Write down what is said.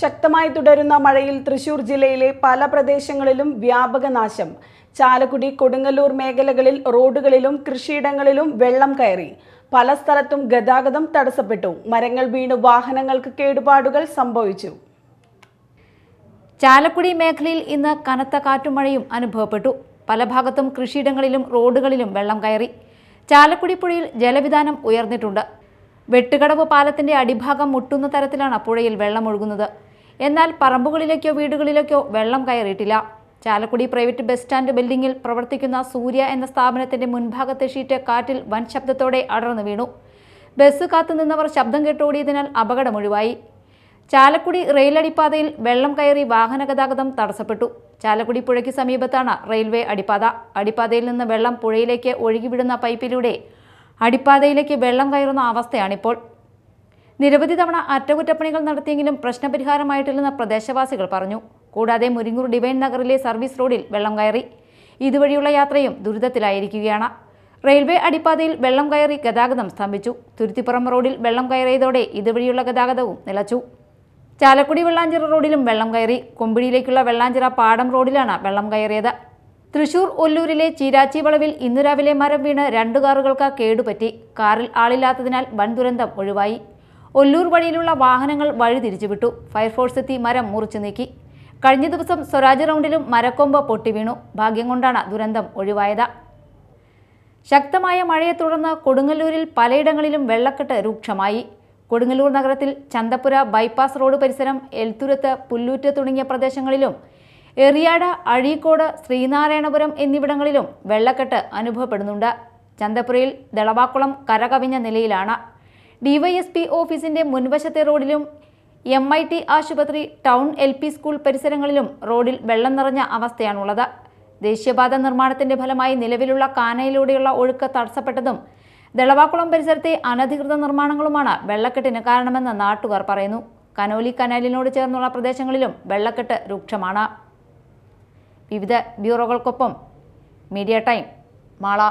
ശക്തമായി തുടരുന്ന മഴയിൽ തൃശൂർ ജില്ലയിലെ പല പ്രദേശങ്ങളിലും വ്യാപക നാശം. ചാലക്കുടി കൊടുങ്ങല്ലൂർ മേഖലകളിൽ റോഡുകളിലും കൃഷിയിടങ്ങളിലും വെള്ളം കയറി. പല സ്ഥലത്തും ഗതാഗതം തടസ്സപ്പെട്ടു. മരങ്ങൾ വീണ് വാഹനങ്ങൾക്ക് കേടുപാടുകൾ സംഭവിച്ചു. ചാലക്കുടി മേഖലയിൽ ഇന്ന് കനത്ത കാറ്റും മഴയും അനുഭവപ്പെട്ടു. പല ഭാഗത്തും കൃഷിയിടങ്ങളിലും റോഡുകളിലും വെള്ളം കയറി. ചാലക്കുടി പുഴയിൽ ജലവിധാനം ഉയർന്നിട്ടുണ്ട്. വെട്ടുകടവ് പാലത്തിന്റെ അടിഭാഗം മുട്ടുന്ന തരത്തിലാണ് പുഴയിൽ വെള്ളം ഒഴുകുന്നത്. എന്നാൽ പറമ്പുകളിലേക്കോ വീടുകളിലേക്കോ വെള്ളം കയറിയിട്ടില്ല. ചാലക്കുടി പ്രൈവറ്റ് ബസ് സ്റ്റാൻഡ് ബിൽഡിംഗിൽ പ്രവർത്തിക്കുന്ന സൂര്യ എന്ന സ്ഥാപനത്തിന്റെ മുൻഭാഗത്തെ ഷീറ്റ് കാറ്റിൽ വൻ ശബ്ദത്തോടെ അടർന്നു വീണു. ബസ് കാത്തുനിന്നവർ ശബ്ദം കേട്ടോടിയതിനാൽ അപകടമൊഴിവായി. ചാലക്കുടി റെയിലടിപ്പാതയിൽ വെള്ളം കയറി വാഹന ഗതാഗതം തടസ്സപ്പെട്ടു. ചാലക്കുടി പുഴയ്ക്ക് സമീപത്താണ് റെയിൽവേ അടിപ്പാത. അടിപ്പാതയിൽ നിന്ന് വെള്ളം പുഴയിലേക്ക് ഒഴുകിവിടുന്ന പൈപ്പിലൂടെ അടിപ്പാതയിലേക്ക് വെള്ളം കയറുന്ന അവസ്ഥയാണിപ്പോൾ. നിരവധി തവണ അറ്റകുറ്റപ്പണികൾ നടത്തിയെങ്കിലും പ്രശ്നപരിഹാരമായിട്ടില്ലെന്ന് പ്രദേശവാസികൾ പറഞ്ഞു. കൂടാതെ മുരിങ്ങൂർ ഡിവൈൻ നഗറിലെ സർവീസ് റോഡിൽ വെള്ളം കയറി. ഇതുവഴിയുള്ള യാത്രയും ദുരിതത്തിലായിരിക്കുകയാണ്. റെയിൽവേ അടിപ്പാതയിൽ വെള്ളം കയറി ഗതാഗതം സ്തംഭിച്ചു. തുരുത്തിപ്പുറം റോഡിൽ വെള്ളം കയറിയതോടെ ഇതുവഴിയുള്ള ഗതാഗതവും നിലച്ചു. ചാലക്കുടി വെള്ളാഞ്ചിറ റോഡിലും വെള്ളം കയറി. കൊമ്പിടിയിലേക്കുള്ള വെള്ളാഞ്ചിറ പാടം റോഡിലാണ് വെള്ളം കയറിയത്. തൃശൂർ ഒല്ലൂരിലെ ചീരാച്ചി വളവിൽ ഇന്നു രാവിലെ മരം വീണ് രണ്ട് കാറുകൾക്ക് കേടുപറ്റി. കാറിൽ ആളില്ലാത്തതിനാൽ വൻ ദുരന്തം ഒഴിവായി. ഒല്ലൂർ വഴിയിലുള്ള വാഹനങ്ങൾ വഴി തിരിച്ചുവിട്ടു. ഫയർഫോഴ്സ് എത്തി മരം മുറിച്ചു നീക്കി. കഴിഞ്ഞ ദിവസം സ്വരാജ് റൗണ്ടിലും മരക്കൊമ്പ് പൊട്ടിവീണു ഭാഗ്യം കൊണ്ടാണ് ദുരന്തം ഒഴിവായത്. ശക്തമായ മഴയെ തുടർന്ന് കൊടുങ്ങല്ലൂരിൽ പലയിടങ്ങളിലും വെള്ളക്കെട്ട് രൂക്ഷമായി. കൊടുങ്ങല്ലൂർ നഗരത്തിൽ ചന്തപ്പുര ബൈപ്പാസ് റോഡ് പരിസരം എൽത്തുരത്ത് പുല്ലൂറ്റ് തുടങ്ങിയ പ്രദേശങ്ങളിലും എറിയാട് അഴീക്കോട് ശ്രീനാരായണപുരം എന്നിവിടങ്ങളിലും വെള്ളക്കെട്ട് അനുഭവപ്പെടുന്നുണ്ട്. ചന്തപ്പുരയിൽ ദളവാക്കുളം കരകവിഞ്ഞ നിലയിലാണ്. ഡിവൈഎസ്പി ഓഫീസിന്റെ മുൻവശത്തെ റോഡിലും എം ഐ ടി ആശുപത്രി ടൗൺ എൽ പി സ്കൂൾ പരിസരങ്ങളിലും റോഡിൽ വെള്ളം നിറഞ്ഞ അവസ്ഥയാണുള്ളത്. ദേശീയപാത നിർമ്മാണത്തിന്റെ ഫലമായി നിലവിലുള്ള കാനയിലൂടെയുള്ള ഒഴുക്ക് തടസ്സപ്പെട്ടതും ദളവാക്കുളം പരിസരത്തെ അനധികൃത നിർമ്മാണങ്ങളുമാണ് വെള്ളക്കെട്ടിന് കാരണമെന്ന് നാട്ടുകാർ പറയുന്നു. കനോലി കനാലിനോട് ചേർന്നുള്ള പ്രദേശങ്ങളിലും വെള്ളക്കെട്ട് രൂക്ഷമാണ്. വിവിധ ബ്യൂറോകൾക്കൊപ്പം മീഡിയ ടൈം മാള.